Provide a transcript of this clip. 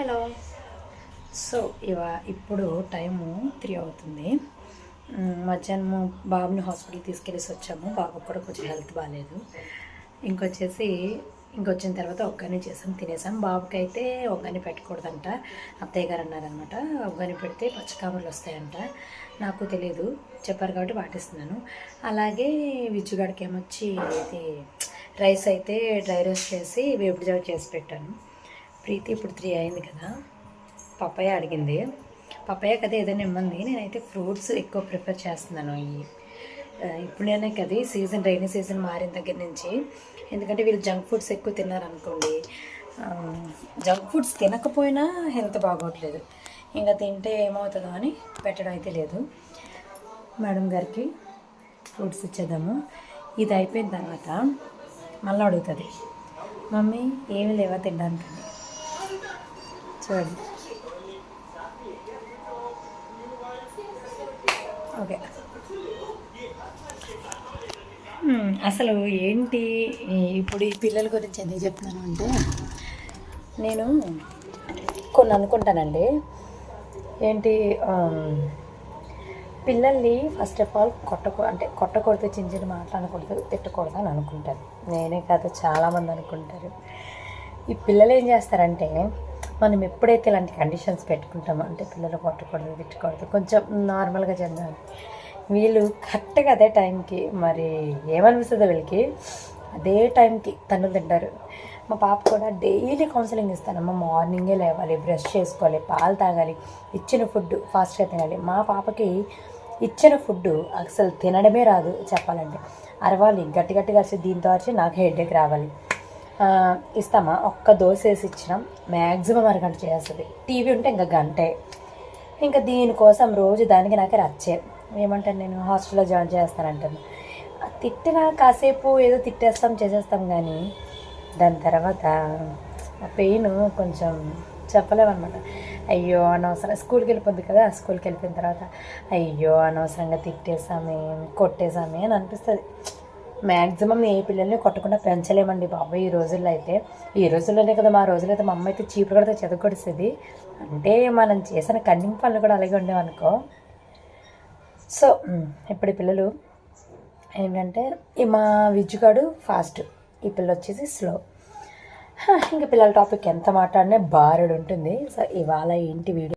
Hello. So ఇవా ఇప్పుడు time three అవుతుంది. మధ్యాహ్నము మధ్యాహ్నం బాబుని హాస్పిటల్ తీసుకెళ్ళేసి వచ్చాము. బాబుకి కూడా కొంచెం హెల్త్ బాగాలేదు ఇంకొచ్చేసి ఇంకొచ్చిన తర్వాత ఒక్కని చేసాం తినేసాం. బాబుకి అయితే ఒక్కని పెట్టకూడదంట. అత్తయ్య గారు అన్నారనమాట ఒక్కని పెడితే పచ్చకామలు వస్తాయంట. నాకు తెలియదు చెప్పారు కాబట్టి పాటిస్తున్నాను. అలాగే విజ్జుగాడికి ఏమొచ్చి ఇది రైస్ అయితే డ్రై రోస్ట్ చేసి వేపుడు జావ చేసి పెట్టాను. ప్రీతి ఇప్పుడు త్రీ అయింది కదా. పప్పయ్య అడిగింది. పప్పయ్య కదా ఏదైనా ఇమ్మంది నేనైతే ఫ్రూట్స్ ఎక్కువ ప్రిఫర్ చేస్తున్నాను ఈ ఇప్పుడు నేనే కదా సీజన్ రైనీ సీజన్ మారిన దగ్గర నుంచి. ఎందుకంటే వీళ్ళు జంక్ ఫుడ్స్ ఎక్కువ తిన్నారనుకోండి జంక్ ఫుడ్స్ తినకపోయినా హెల్త్ బాగోట్లేదు. ఇంకా తింటే ఏమవుతుందో అని పెట్టడం అయితే లేదు. మేడం గారికి ఫ్రూట్స్ ఇచ్చేద్దాము. ఇది అయిపోయిన తర్వాత మళ్ళీ అడుగుతుంది. మమ్మీ ఏమి లేవా తినడానికి? సరే. ఓకే. అసలు ఏంటి ఇప్పుడు ఈ పిల్లల గురించి ఎందుకు చెప్తున్నాను అంటే నేను కొన్ని అనుకుంటానండి. ఏంటి పిల్లల్ని ఫస్ట్ ఆఫ్ ఆల్ కొట్టకూ అంటే కొట్టకూడదు చిన్న చిన్న మాటలు అనకూడదు తిట్టకూడదు అని అనుకుంటారు నేనే కాదు చాలామంది అనుకుంటారు. ఈ పిల్లలు ఏం చేస్తారంటే మనం ఎప్పుడైతే ఇలాంటి కండిషన్స్ పెట్టుకుంటామో అంటే పిల్లలు కొట్టకూడదు తిట్టకూడదు కొంచెం నార్మల్గా చెందాలి వీళ్ళు కరెక్ట్గా అదే టైంకి మరి ఏమనిపిస్తుందో వీళ్ళకి అదే టైంకి తన్నులు తింటారు. మా పాప కూడా డైలీ కౌన్సిలింగ్ ఇస్తానమ్మ. మార్నింగే లేవాలి బ్రష్ చేసుకోవాలి పాలు తాగాలి ఇచ్చిన ఫుడ్ ఫాస్ట్గా తినాలి. మా పాపకి ఇచ్చిన ఫుడ్ అసలు తినడమే రాదు చెప్పాలంటే. అరవాలి గట్టి గట్టిగా అరిచి దీంతో అరిచి నాకు హెడేక్ రావాలి. ఇస్తామా? ఒక్క దోశ వేసి ఇచ్చినాం మ్యాక్సిమం అరగంట చేస్తుంది టీవీ ఉంటే ఇంకా గంటే. ఇంకా దీనికోసం రోజు దానికి నాకే రచ్చే. ఏమంటాను నేను? హాస్టల్లో జాయిన్ చేస్తానంటాను. తిట్టినా కాసేపు ఏదో తిట్టేస్తాం చేసేస్తాం కానీ దాని తర్వాత ఆ పెయిన్ కొంచెం చెప్పలేమన్నమాట. అయ్యో అనవసరం. స్కూల్కి వెళ్ళిపోద్ది కదా స్కూల్కి వెళ్ళిపోయిన తర్వాత అయ్యో అనవసరంగా తిట్టేసామే కొట్టేసామే అని అనిపిస్తుంది. మ్యాక్సిమం ఏ పిల్లల్ని కొట్టకుండా పెంచలేమండి బాబు ఈ రోజుల్లో అయితే. ఈ రోజుల్లోనే కదా మా రోజుల్లో అయితే మా అమ్మ అయితే చీపురు కడితే చెదగొడిసేది అంటే మనం చేసిన కన్నింగ్ పనులు కూడా అలాగే ఉండేవనుకో సో ఇప్పుడు పిల్లలు ఏంటంటే ఈ మా విజ్జుగాడు ఫాస్ట్. ఈ పిల్ల వచ్చేసి స్లో. ఇంకా పిల్లల టాపిక్ ఎంత మాట్లాడినా బారుడు ఉంటుంది. సో ఇవాళ ఏంటి వీడియో?